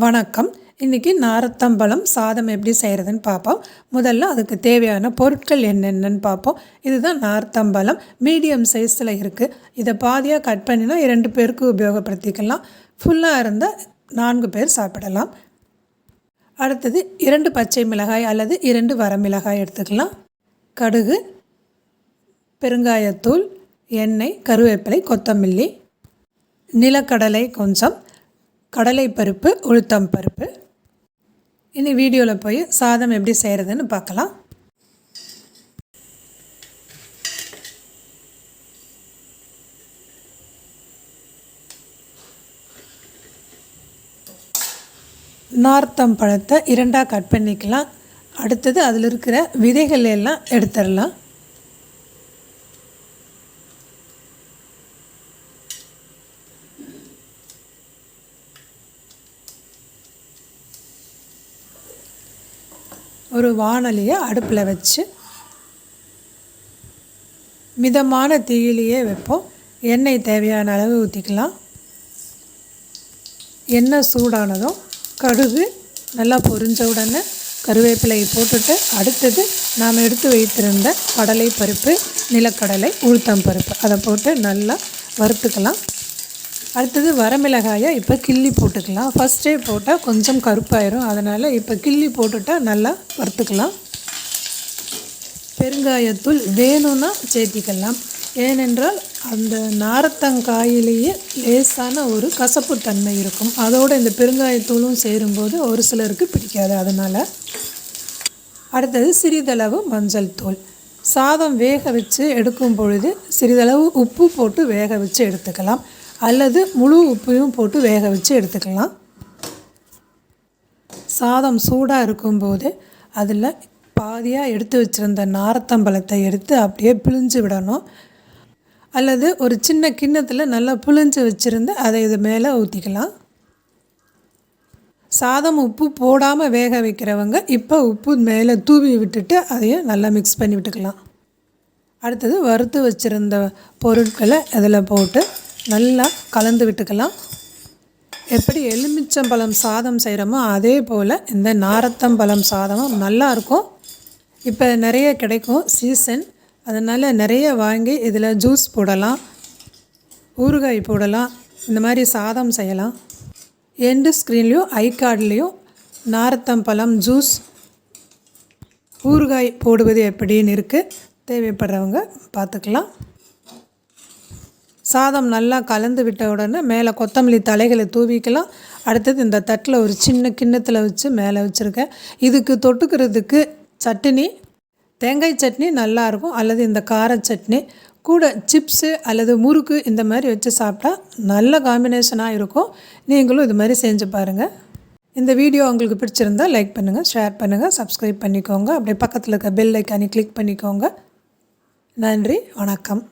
வணக்கம். இன்றைக்கி நாரத்தம்பழம் சாதம் எப்படி செய்கிறதுன்னு பார்ப்போம். முதல்ல அதுக்கு தேவையான பொருட்கள் என்னென்னு பார்ப்போம். இதுதான் நார்த்தம்பழம். மீடியம் சைஸில் இருக்குது இதை பாதியாக கட் பண்ணினா இரண்டு பேருக்கு உபயோகப்படுத்திக்கலாம். ஃபுல்லாக இருந்தால் நான்கு பேர் சாப்பிடலாம். அடுத்தது இரண்டு பச்சை மிளகாய் அல்லது இரண்டு வரமிளகாய் எடுத்துக்கலாம். கடுகு பெருங்காயத்தூள் எண்ணெய் கருவேப்பிலை கொத்தமல்லி நிலக்கடலை கொஞ்சம் கடலைப்பருப்பு உளுத்தம் பருப்பு. இனி வீடியோவில் போய் சாதம் எப்படி செய்கிறதுன்னு பார்க்கலாம். நார்த்தம் பழத்தை இரண்டாக கட் பண்ணிக்கலாம். அடுத்தது அதில் இருக்கிற விதைகள் எல்லாம் எடுத்துடலாம். ஒரு வானலியை அடுப்பில் வச்சு மிதமான தீயிலேயே வைப்போம். எண்ணெய் தேவையான அளவு ஊற்றிக்கலாம். எண்ணெய் சூடானதும் கடுகு நல்லா பொரிஞ்ச உடனே கருவேப்பிலையை போட்டுட்டு அடுத்தது நாம் எடுத்து வைத்திருந்த கடலை பருப்பு நிலக்கடலை உளுத்தம் பருப்பு. அதை போட்டு நல்லா வறுத்துக்கலாம். அடுத்தது வரமிளகாயை இப்போ கிள்ளி போட்டுக்கலாம். ஃபஸ்ட்டே போட்டால் கொஞ்சம் கருப்பாயிரும். அதனால் இப்போ கிள்ளி போட்டுட்டால் நல்லா வறுத்துக்கலாம். பெருங்காயத்தூள் வேணும்னா சேர்த்திக்கலாம். ஏனென்றால் அந்த நாரத்தங்காயிலேயே லேசான ஒரு கசப்பு தன்மை இருக்கும். அதோடு இந்த பெருங்காயத்தூளும் சேரும்போது ஒரு சிலருக்கு பிடிக்காது. அதனால் அடுத்தது சிறிதளவு மஞ்சள் தூள். சாதம் வேக வச்சு எடுக்கும் பொழுது சிறிதளவு உப்பு போட்டு வேக வச்சு எடுத்துக்கலாம். அல்லது முழு உப்பையும் போட்டு வேக வச்சு எடுத்துக்கலாம். சாதம் சூடாக இருக்கும்போது அதில் பாதியாக எடுத்து வச்சுருந்த நாரத்தம்பழத்தை எடுத்து அப்படியே பிழிஞ்சு விடணும். அல்லது ஒரு சின்ன கிண்ணத்தில் நல்லா புழிஞ்சு வச்சுருந்து அதை இது மேலே ஊற்றிக்கலாம் சாதம் உப்பு போடாமல் வேக வைக்கிறவங்க இப்போ உப்பு மேலே தூவி விட்டுட்டு அதையும் நல்லா மிக்ஸ் பண்ணி விட்டுக்கலாம். அடுத்தது வறுத்து வச்சுருந்த பொருட்களை அதில் போட்டு நல்லா கலந்து விட்டுக்கலாம். எப்படி எலுமிச்சம்பழம் சாதம் செய்கிறோமோ அதே போல் இந்த நாரத்தம்பழம் சாதமும் நல்லாயிருக்கும் இப்போ நிறைய கிடைக்கும் சீசன் அதனால் நிறைய வாங்கி இதில் ஜூஸ் போடலாம் ஊறுகாய் போடலாம் இந்த மாதிரி சாதம் செய்யலாம். எண்டு ஸ்க்ரீன்லேயும் ஐ கார்ட்லேயும் நாரத்தம்பழம் ஜூஸ் ஊறுகாய் போடுவது எப்படின்னு இருக்குது தேவைப்படுறவங்க பார்த்துக்கலாம். சாதம் நல்லா கலந்து விட்ட உடனே மேலே கொத்தமல்லி தலைகளை தூவிக்கலாம். அடுத்தது இந்த தட்டில் ஒரு சின்ன கிண்ணத்தில் வச்சு மேலே வச்சுருக்கேன். இதுக்கு தொட்டுக்கிறதுக்கு சட்னி தேங்காய் சட்னி நல்லாயிருக்கும் அல்லது இந்த கார சட்னி கூட சிப்ஸு அல்லது முறுக்கு இந்த மாதிரி வச்சு சாப்பிட்டா நல்ல காம்பினேஷனாக இருக்கும். நீங்களும் இது மாதிரி செஞ்சு பாருங்கள் இந்த வீடியோ உங்களுக்கு பிடிச்சிருந்தால் லைக் பண்ணுங்கள் ஷேர் பண்ணுங்கள் சப்ஸ்கிரைப் பண்ணிக்கோங்க. அப்படியே பக்கத்தில் இருக்க பெல் ஐக்கானி கிளிக் பண்ணிக்கோங்க. நன்றி வணக்கம்.